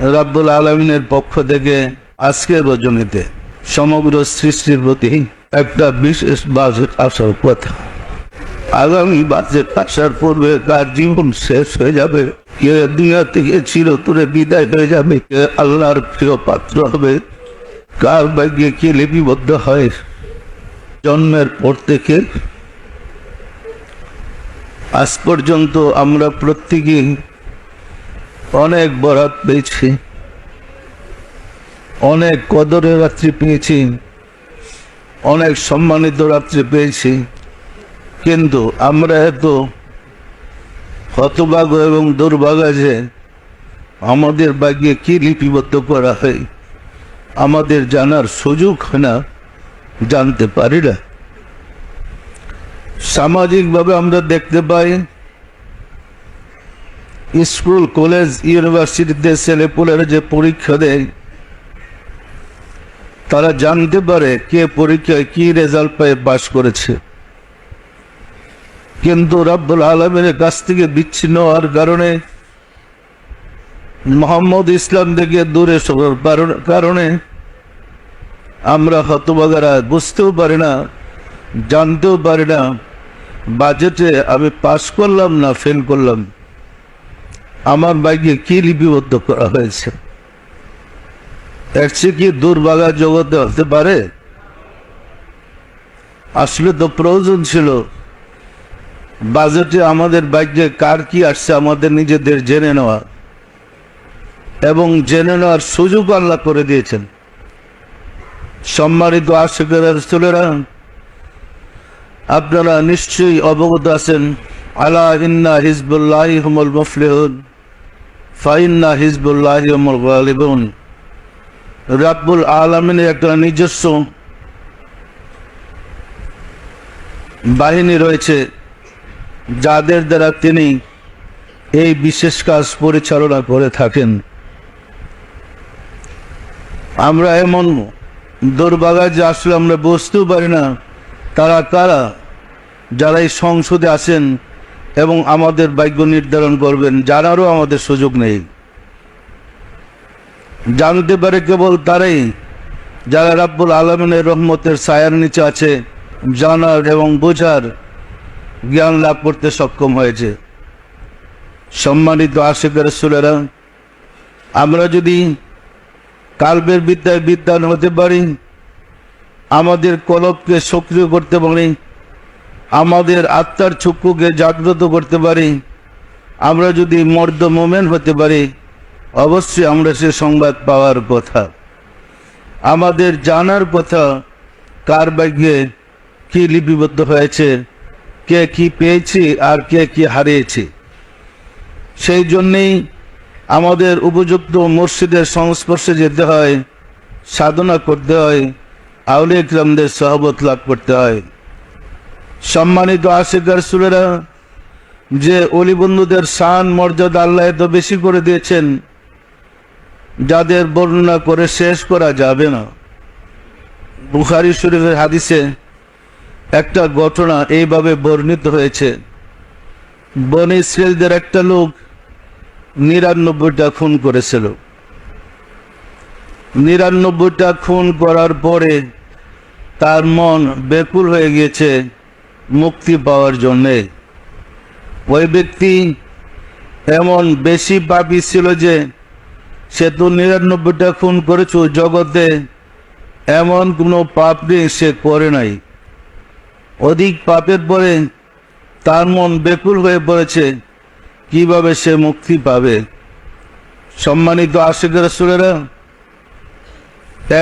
রাব্বুল আলমিনের পক্ষ থেকে আজকের রজনীতে সমগ্র সৃষ্টির প্রতি একটা বিশেষ বাজেট আসার কথা। আগামী বাজেট আসার পূর্বে কার জীবন শেষ হয়ে যাবে। কে দুনিয়া থেকে চিরতরে বিদায় হয়ে যাবে। কে আল্লাহর প্রিয় পাত্র হবে। কার ভাগ্যে কে লিপিবদ্ধ হয়? জন্মের পর থেকে আজ পর্যন্ত আমরা প্রত্যেকেই অনেক বরাত পেয়েছি। অনেক কদরের রাত্রি পেয়েছি। অনেক সম্মানিত রাত্রি পেয়েছি। কিন্তু আমরা এত হতভাগ্য এবং দুর্ভাগ্য যে আমাদের বাগিয়ে কি লিপিবদ্ধ করা হয়, আমাদের জানার সুযোগ হয় না, জানতে পারি না। সামাজিকভাবে আমরা দেখতে পাই স্কুল, কলেজ ইউনিভার্সিটিতে ছেলেপুলেরা যে পরীক্ষা দেয়, তারা জানতে পারে কে পরীক্ষায় কি রেজাল্ট পেয়ে, পাশ করেছে। কিন্তু রাব্বুল আলমের কাছ থেকে বিচ্ছিন্ন হওয়ার কারণে মোহাম্মদ ইসলাম থেকে দূরে কারণ- আমরা হতবাগারা বুঝতেও পারি না, জানতেও পারি না, বাজেটে আমি পাস করলাম না ফেল করলাম। আমার বাইকে কি লিপিবদ্ধ করা হয়েছে? এর চেয়ে কি দুর্ভাগা জগতে হতে পারে? আসলে তো প্রয়োজন ছিল। বাজেটে আমাদের বাইকে কার কি আসছে আমাদের নিজেদের জেনে নেওয়া। এবং জেনে নেওয়ার সুযোগ আল্লাহ করে দিয়েছেন। সম্মানিত আশেকের আপনারা নিশ্চয়ই অবগত আছেন, আলা ইন্না হিজবুল্লাহ হুমুল ফাইন্না হিজবুল্লাহ গালিবুন। রাব্বুল আলমিনের একটা নিজস্ব বাহিনী রয়েছে, যাদের দ্বারা তিনি এই বিশেষ কাজ পরিচালনা করে থাকেন। আমরা এমন দুর্ভাগায় যে আসলে আমরা বুঝতেও পারি না, তারা কারা? যারা এই সংসদে আছেন এবং আমাদের ভাগ্য নির্ধারণ করবেন, জানারও আমাদের সুযোগ নেই। জানতে পারে কেবল তারাই, যারা রাব্বুল আলমিনের রহমতের ছায়ার নিচে আছে, জানার এবং বোঝার জ্ঞান লাভ করতে সক্ষম হয়েছে। সম্মানিত আশেকের সুলেরা আমরা যদি কালবের বিদ্যায় বিদ্যান হতে পারি, আমাদের কলবকে সক্রিয় করতে পারি আমাদের আত্মার চক্ষুকে জাগ্রত করতে পারি। আমরা যদি মর্দ মোমেন হতে পারি, অবশ্যই আমরা সে সংবাদ পাওয়ার কথা। আমাদের জানার কথা কার ভাগ্যে কি লিপিবদ্ধ হয়েছে, কে কি পেয়েছে আর কে কি হারিয়েছে। সেই জন্যেই আমাদের উপযুক্ত মসজিদের সংস্পর্শে যেতে হয়, সাধনা করতে হয় আউলে ইকরামদের সহবত লাভ করতে হয়। সম্মানিত আশেকার সুরেরা যে অলি বন্ধুদের শান, মর্যাদা আল্লাহ এত বেশি করে দিয়েছেন, যাদের বর্ণনা করে শেষ করা যাবে না। বুখারি শরীফের হাদিসে একটা ঘটনা এইভাবে বর্ণিত হয়েছে। বনি ইসরায়েলদের একটা লোক নিরানব্বইটা খুন করেছিল। নিরানব্বইটা খুন করার পরে তার মন বেকুল হয়ে গিয়েছে। মুক্তি পাওয়ার জন্যে। ওই ব্যক্তি এমন বেশি পাপি ছিল যে সে তো নিরানব্বইটা খুন করেছ জগতে এমন কোনো পাপ নেই সে করে নাই। অধিক পাপের পরে তার মন বেকুল হয়ে পড়েছে, কীভাবে সে মুক্তি পাবে? সম্মানিত আশেকের সুরেরা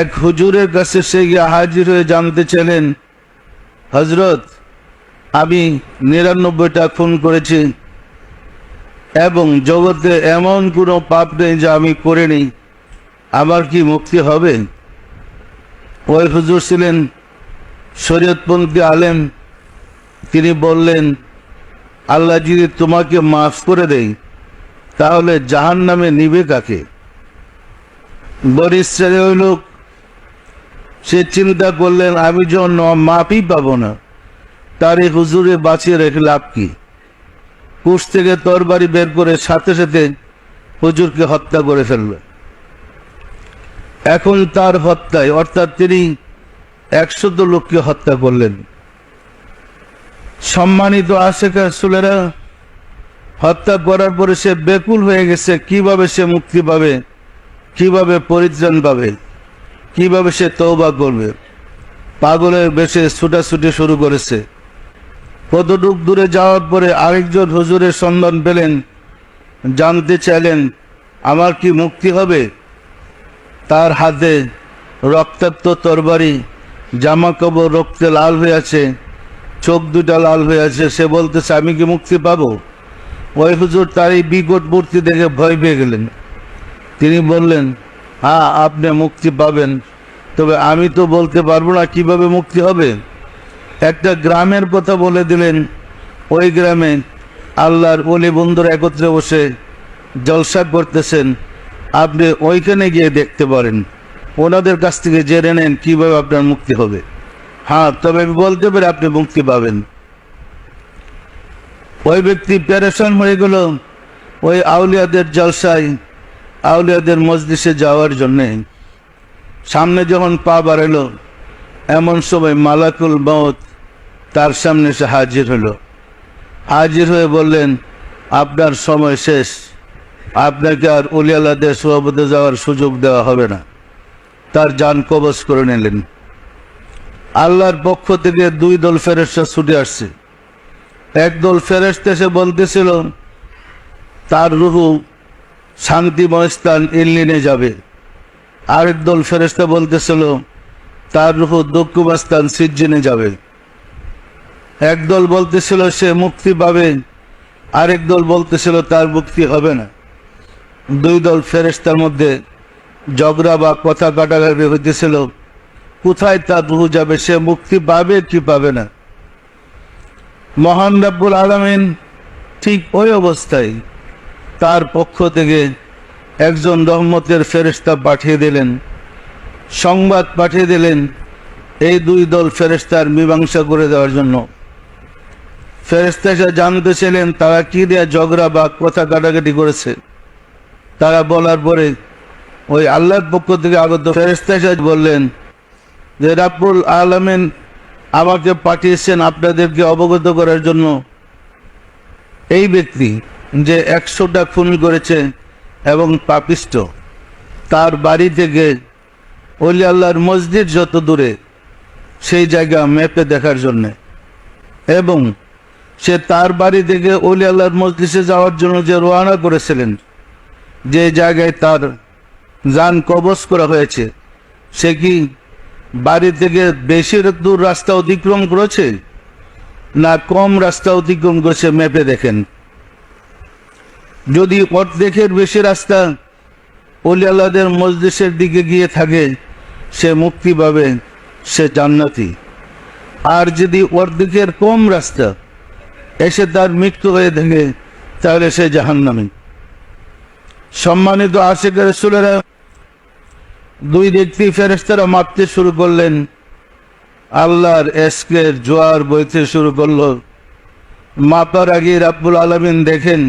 এক হুজুরের কাছে সে গিয়ে হাজির হয়ে জানতে চাইলেন হজরত আমি নিরানব্বইটা খুন করেছি এবং জগতে এমন কোনো পাপ নেই যা আমি করিনি। আমার কি মুক্তি হবে? ওই হুজুর ছিলেন শরীয়তপন্থী আলেম। তিনি বললেন, আল্লাহ যদি তোমাকে মাফ করে দেয়, তাহলে জাহান নামে নিবে কাকে? বরিশ্চারে ওই লোক সে চিন্তা করলেন, আমি যখন মাপই পাবো না। তার এই হুজুরে বাঁচিয়ে রেখে লাভ কি? কুশ থেকে তরবারি বের করে সাথে সাথে হুজুরকে হত্যা করে ফেলবে। এখন তার হত্যায়, অর্থাৎ তিনি একশত লোককে হত্যা করলেন। সম্মানিত আশেখা সুলেরা হত্যা করার পরে সে বেকুল হয়ে গেছে। কীভাবে সে মুক্তি পাবে? কীভাবে পরিত্রাণ পাবে? কীভাবে সে তৌবা করবে? পাগলের বেশে ছুটাছুটি শুরু করেছে। কতটুক দূরে যাওয়ার পরে আরেকজন হুজুরের সন্ধান পেলেন, জানতে চাইলেন, আমার কি মুক্তি হবে? তার হাতে রক্তাক্ত তরবারি জামা কাপড় রক্তে লাল হয়ে আছে, চোখ দুটা লাল হয়ে আছে, সে বলতেছে, আমি কি মুক্তি পাবো? ওই হুজুর তার এই বিকট মূর্তি দেখে ভয় পেয়ে গেলেন। তিনি বললেন হ্যাঁ আপনি মুক্তি পাবেন, তবে আমি তো বলতে পারব না কীভাবে মুক্তি হবে? একটা গ্রামের কথা বলে দিলেন। ওই গ্রামে আল্লাহর অলি বন্ধুরা একত্রে বসে জলসা করতেছেন আপনি ওইখানে গিয়ে দেখতে পারেন। ওনাদের কাছ থেকে জেনে নেন কীভাবে আপনার মুক্তি হবে। হ্যাঁ তবে আমি বলতে পারি আপনি মুক্তি পাবেন। ওই ব্যক্তি প্যারেশন হয়ে গেল ওই আউলিয়াদের জলসায়, আউলিয়াদের মসজিদে যাওয়ার জন্যে। সামনে যখন পা বাড়ালো এমন সময় মালাকুল মত তার সামনে এসে হাজির হলো। হাজির হয়ে বললেন, আপনার সময় শেষ। আপনাকে আর উলিয়ালাদের সভাপতি যাওয়ার সুযোগ দেওয়া হবে না। তার যান কবচ করে নিলেন। আল্লাহর পক্ষ থেকে দুই দল ফেরেস্তা ছুটে আসছে। একদল ফেরেস্তা সে বলতেছিল, তার রুহু শান্তিময় স্থান ইল্লিনে যাবে। আরেক দল ফেরেস্তা বলতেছিল, তার রুহু দুঃখময় স্থান সিজ্জিনে যাবে। একদল বলতেছিল সে মুক্তি পাবে, আরেক দল বলতেছিল তার মুক্তি হবে না। দুই দল ফেরেস্তার মধ্যে ঝগড়া বা কথা কাটাকাটি হইতেছিল, কোথায় তা রুহু যাবে, সে মুক্তি পাবে কি পাবে না? মহান রাব্বুল আলমিন ঠিক ওই অবস্থায় তার পক্ষ থেকে একজন রহমতের ফেরেস্তা পাঠিয়ে দিলেন, সংবাদ পাঠিয়ে দিলেন এই দুই দল ফেরেস্তার মীমাংসা করে দেওয়ার জন্য। ফেরেস্তা জানতে ছিলেন তারা কি দেয়া ঝগড়া বা কথা কাটাকাটি করেছে? তারা বলার পরে ওই আল্লাহর পক্ষ থেকে আগত ফেরেস্তা বললেন, যে রাব্বুল আলমেন আমাকে পাঠিয়েছেন আপনাদেরকে অবগত করার জন্য। এই ব্যক্তি যে একশোটা খুন করেছে এবং পাপিষ্ট, তার বাড়ি থেকে অলি আল্লাহর মসজিদ যত দূরে, সেই জায়গা ম্যাপে দেখার জন্যে। এবং সে তার বাড়ি থেকে অলি আল্লাহর মসজিদে যাওয়ার জন্য যে রোয়ানা করেছিলেন, যে জায়গায় তার যান কবচ করা হয়েছে, সে কি বাড়ি থেকে বেশি দূর রাস্তা অতিক্রম করেছে, না কম রাস্তা অতিক্রম করেছে ম্যাপে দেখেন? যদি অর্ধেকের বেশি রাস্তা অলি আল্লাহদের মসজিদের দিকে গিয়ে থাকে, সে মুক্তি পাবে, সে জান্নাতি। আর যদি অর্ধেকের কম রাস্তা এসে তার মৃত্যু হয়ে থাকে তাহলে সে জাহান্নামী। সম্মানিত আশেকের সুলেরা দুই ব্যক্তি ফেরেস্তারা মাপতে শুরু করলেন। আল্লাহর এসকের জোয়ার বইতে শুরু করল। মাপার আগে রাব্বুল আলমিন দেখেন,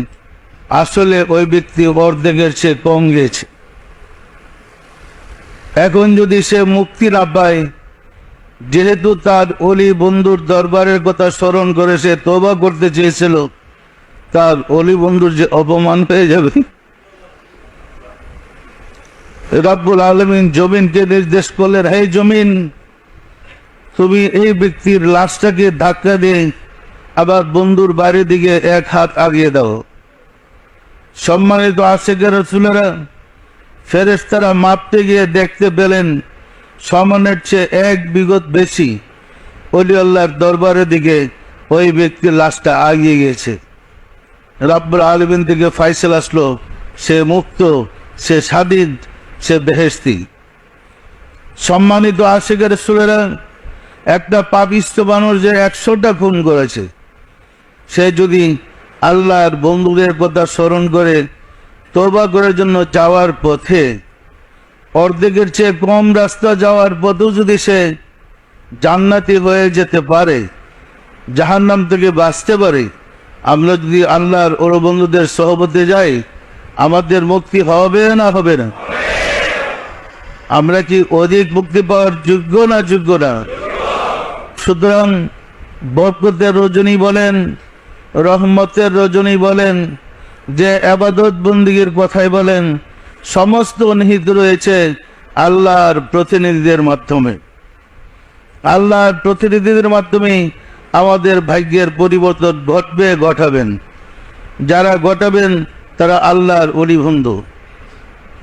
আসলে ওই ব্যক্তি অর্ধেকের চেয়ে কম গেছে। এখন যদি সে মুক্তি না পায় যেহেতু তার অলি বন্ধুর দরবারের কথা স্মরণ করে সে তোবা করতে চেয়েছিল, তার অলি বন্ধুর যে অপমান হয়ে যাবে। রাব্বুল আলমিন জমিনকে নির্দেশ করলেন, হে জমিন, তুমি এই ব্যক্তির লাশটাকে ধাক্কা দিয়ে আবার বন্ধুর বাড়ির দিকে এক হাত আগিয়ে দাও। সম্মানিত রসুলেরা ফেরেস্তারা মাপতে গিয়ে দেখতে পেলেন সমানের চেয়ে এক বিগত বেশি। অলি আল্লাহর দরবারের দিকে ওই ব্যক্তির লাশটা আগিয়ে গেছে রাব্বুল আলমিন থেকে ফাইসেল আসলো, সে মুক্ত, সে স্বাধীন, সে বেহেস্তি সম্মানিত আশেকের সুরেরা একটা পাপিষ্ট মানুষ যে একশোটা খুন করেছে, সে যদি আল্লাহর বন্ধুদের কথা স্মরণ করে তোবা করার জন্য যাওয়ার পথে অর্ধেকের চেয়ে কম রাস্তা যাওয়ার পথেও যদি সে জান্নাতি হয়ে যেতে পারে, জাহান্নাম থেকে বাঁচতে পারে, আমরা যদি আল্লাহর ওর বন্ধুদের সহবতে যাই, আমাদের মুক্তি হবে না হবে না? আমরা কি অধিক মুক্তি পাওয়ার যোগ্য না যোগ্য না? সুতরাং বরকতের রজনী বলেন, রহমতের রজনী বলেন, যে আবাদত বন্দীগীর কথাই বলেন সমস্ত নিহিত রয়েছে আল্লাহর প্রতিনিধিদের মাধ্যমে। আল্লাহর প্রতিনিধিদের মাধ্যমে আমাদের ভাগ্যের পরিবর্তন ঘটবে, ঘটাবেন। যারা ঘটাবেন, তারা আল্লাহর অলিবন্ধু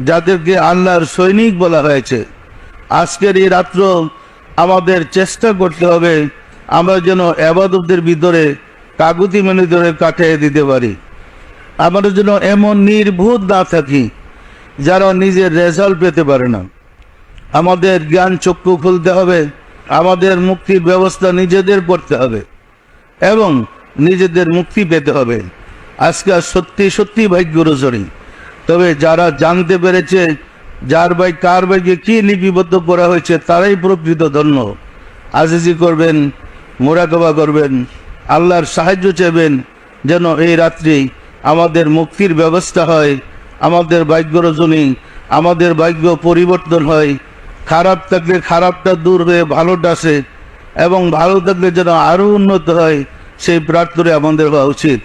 যাদেরকে আল্লাহর সৈনিক বলা হয়েছে, আজকের এই রাত্র আমাদের চেষ্টা করতে হবে, আমরা যেন আবাদতদের ভিতরে কাগুতি মেনে ধরে কাটিয়ে দিতে পারি। আমরা যেন এমন নির্ভূত না থাকি যারা নিজের রেজাল্ট পেতে পারে না। আমাদের জ্ঞান চক্ষু খুলতে হবে, আমাদের মুক্তির ব্যবস্থা নিজেদের করতে হবে এবং নিজেদের মুক্তি পেতে হবে। আজকে সত্যি সত্যি ভাগ্য রজনী তবে যারা জানতে পেরেছে যার ভাই কার ভাইকে কি লিপিবদ্ধ করা হয়েছে, তারাই প্রকৃত ধন্য। আজিজি করবেন, মোরাকবা করবেন, আল্লাহর সাহায্য চাইবেন যেন এই রাত্রি আমাদের মুক্তির ব্যবস্থা হয়। আমাদের ভাগ্য রজনী, আমাদের ভাগ্য পরিবর্তন হয়। খারাপ থাকলে খারাপটা দূর হয়ে ভালোটা আসে এবং ভালো থাকলে যেন আরও উন্নত হয়, সেই প্রার্থনা আমাদের হওয়া উচিত।